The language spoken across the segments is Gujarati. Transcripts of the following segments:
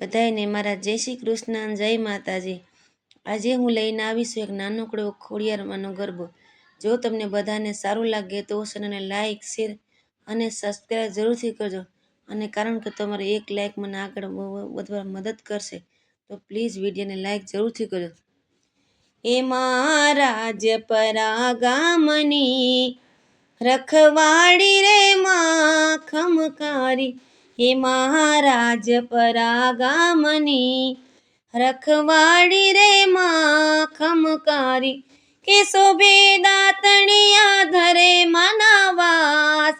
બધાયને મારા જય શ્રી કૃષ્ણ જય માતાજી. આજે હું લઈને આવીશું એક નાનકડો ખોડિયારમાંનો ગરબો જો તમને બધાને સારું લાગે તો ચેનલને લાઇક શેર અને સબસ્ક્રાઈબ જરૂરથી કરજો. અને કારણ કે તમારે એક લાઇક મને આગળ વધવા મદદ કરશે, તો પ્લીઝ વિડીયોને લાઇક જરૂરથી કરજો. એ મારા જપરા ગામની રખવાડી રે માં ખમકારી હે મહારાજ પરા ગામની રખવાડી રે માં ખમકારી, કે શોભે દાતણિયા ધરે માનવાસ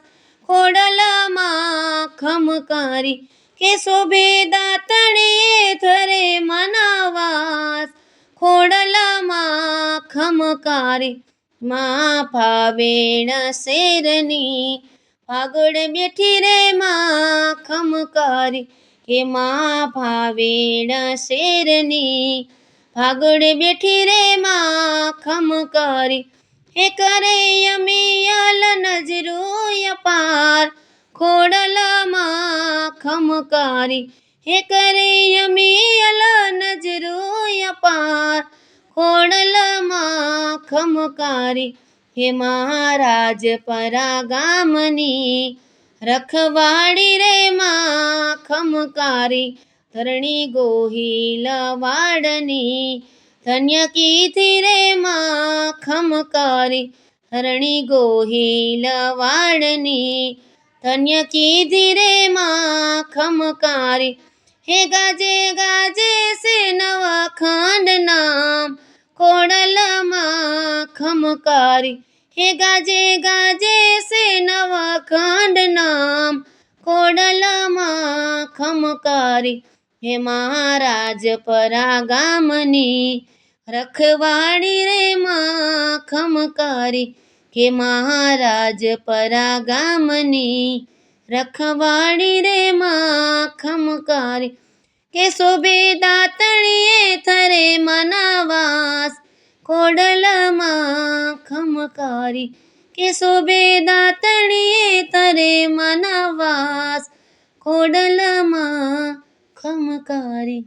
ખોડલમાં ખમકારી, કે શોભે દાતણીએ ધરે માનવાસ ખોડલમાં ખમકારી, માં ફાવેણ શેરની પાગળ બેઠી રે માં ખમકારી કે માં ભાવેણ શેરની. ભાગળ બેઠી રે માં ખમકારી હે કરે અમિયલ નજરો અપાર. ખોડલમાં ખમકારી હે કરે અમિયલ નજરો અપાર. ખોડલમાં ખમકારી હે મહારાજ પરા ગામની રખવાડી રે માં ખમકારી, ધરણી ગોહિલ વાડની, ધન્ય કીથી રે માં ખમકારી, ધરણી ગોહિલ વાડની, ધન્ય કીધી રે માં ખમકારી. હે ગાજે ખમકારી હે ગાજે ગાજે સે નવા ખંડ નામ. ખોડલમાં ખમકારી હે મહારાજ પરા ગામની રખવાડી રે માં ખમકારી હે મહારાજ પરા ગામની રખવાડી રે માં ખમકારી કે શોભે દાતણીએ થરે મનાવાસ. ખોડલમાં ખમકારી કે શોભે દાતણીએ તરે મનાવાસ. ખોડલમાં ખમકારી